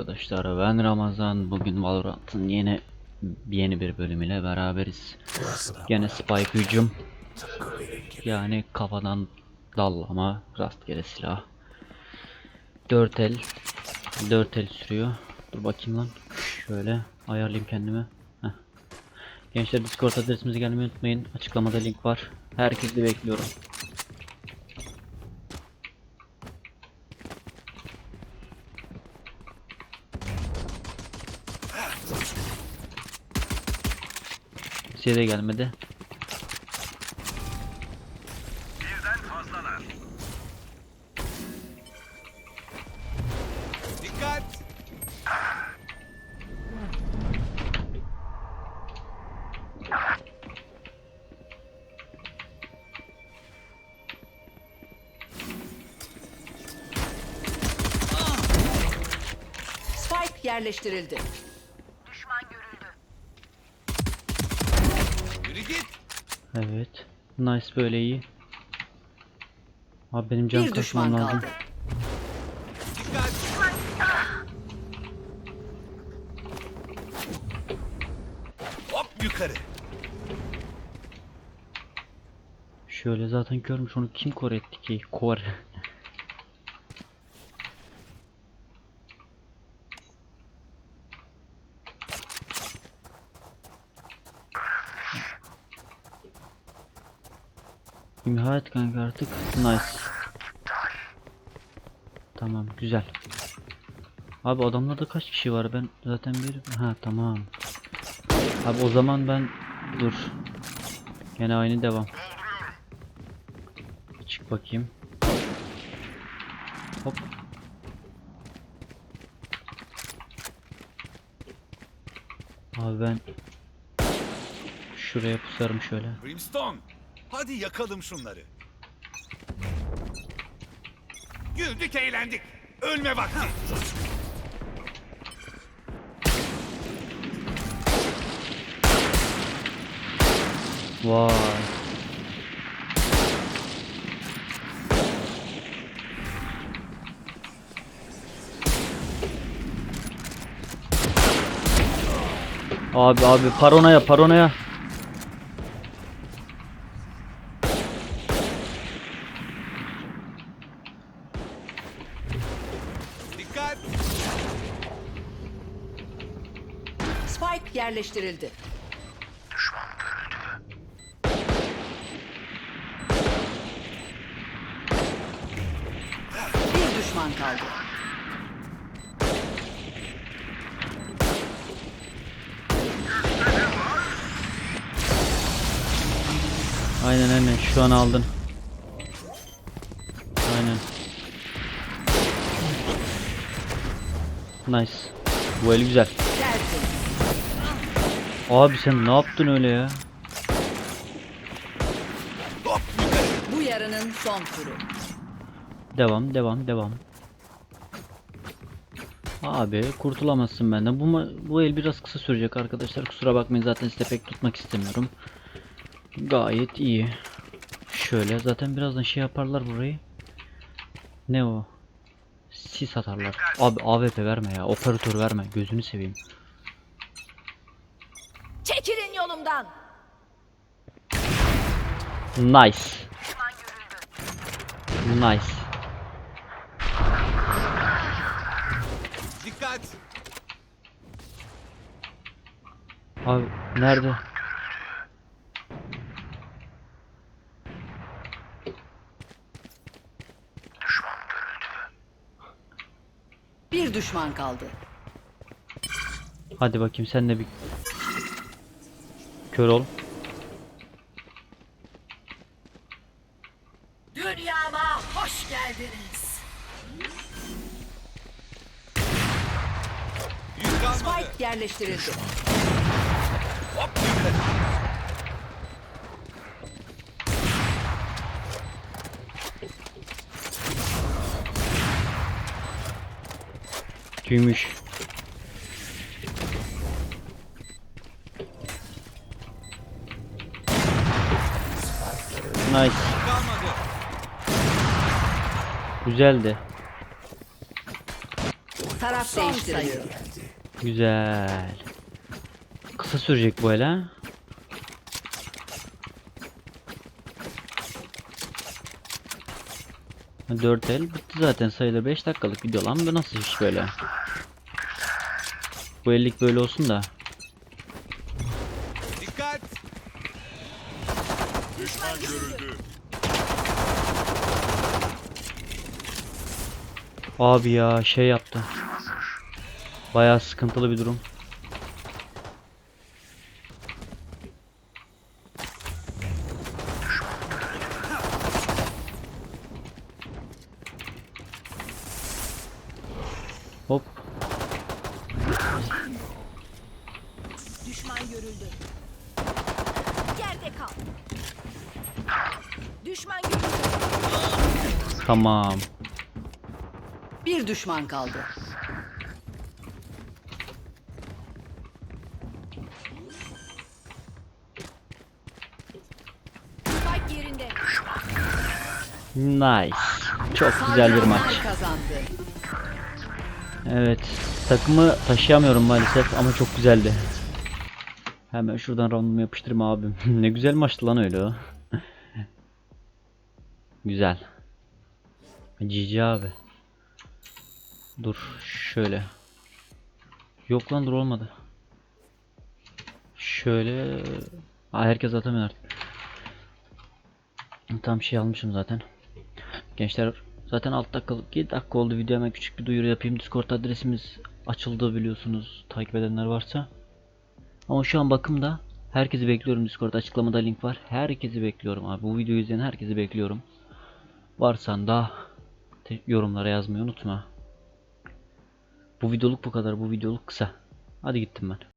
arkadaşlar ben Ramazan bugün Valorant'ın yeni yeni bir bölümüyle beraberiz. Gene spike hücum. Yani kafadan dallama rastgele silah. 4 el 4 el sürüyor. Dur bakayım lan. Şöyle ayarlayayım kendimi. Heh. Gençler Discord adresimize gelmeyi unutmayın. Açıklamada link var. Herkesi bekliyorum. De gelmedi. Dikkat! Spike yerleştirildi. Evet. Nice böyle iyi. Abi benim can kasmam lazım. kaldı. Hop yukarı! Şöyle zaten görmüş onu kim kor etti ki? Kor. İmha kanka artık. Nice. Tamam güzel. Abi adamlarda kaç kişi var? Ben zaten bir... Ha tamam. Abi o zaman ben... Dur. Gene aynı devam. Çık bakayım. Hop. Abi ben şuraya pusarım şöyle. Brimstone! Hadi yakalım şunları. Güldük eğlendik. Ölme vakti. Vay. Abi abi paranoya paranoya. Yerleştirildi. Bir düşman kaldı. Aynen aynen şu an aldın. Aynen. Nice. Bu el güzel. Abi sen ne yaptın öyle ya? Bu yarının son turu. Devam, devam, devam. Abi kurtulamazsın benden. Bu bu el biraz kısa sürecek arkadaşlar. Kusura bakmayın zaten size pek tutmak istemiyorum. Gayet iyi. Şöyle zaten birazdan şey yaparlar burayı. Ne o? Sis atarlar. Abi AWP verme ya. Operatör verme. Gözünü seveyim. Çekilin yolumdan. Nice. Nice. Dikkat! Abi nerede? Bir düşman kaldı. Hadi bakayım sen de bir kör ol. Dünyama hoş geldiniz. Yük kalmadı. Spike yerleştirildi. Hop yukarı! Tüymüş. Nice. Güzeldi. Taraf. Güzel. Kısa sürecek bu hele. 4 el bitti zaten sayılır 5 dakikalık video lan bu nasıl iş böyle? Bu ellik böyle olsun da. Dikkat. Abi ya şey yaptı. Bayağı sıkıntılı bir durum. Hop. Düşman görüldü. Yerde kal. Düşman görüldü. Tamam. Bir düşman kaldı. Spike yerinde. Nice. Çok güzel bir maç. Kazandı. Evet. Takımı taşıyamıyorum maalesef ama çok güzeldi. Hemen şuradan roundumu yapıştırayım abim. ne güzel maçtı lan öyle o. güzel. GG abi. Dur şöyle. Yok lan dur olmadı. Şöyle. Aa, herkes atamıyor artık. Tam şey almışım zaten. Gençler zaten 6 dakika 7 dakika oldu video hemen küçük bir duyuru yapayım. Discord adresimiz açıldı biliyorsunuz takip edenler varsa. Ama şu an bakımda herkesi bekliyorum Discord açıklamada link var. Herkesi bekliyorum abi. Bu videoyu izleyen herkesi bekliyorum. Varsan da yorumlara yazmayı unutma. Bu videoluk bu kadar. Bu videoluk kısa. Hadi gittim ben.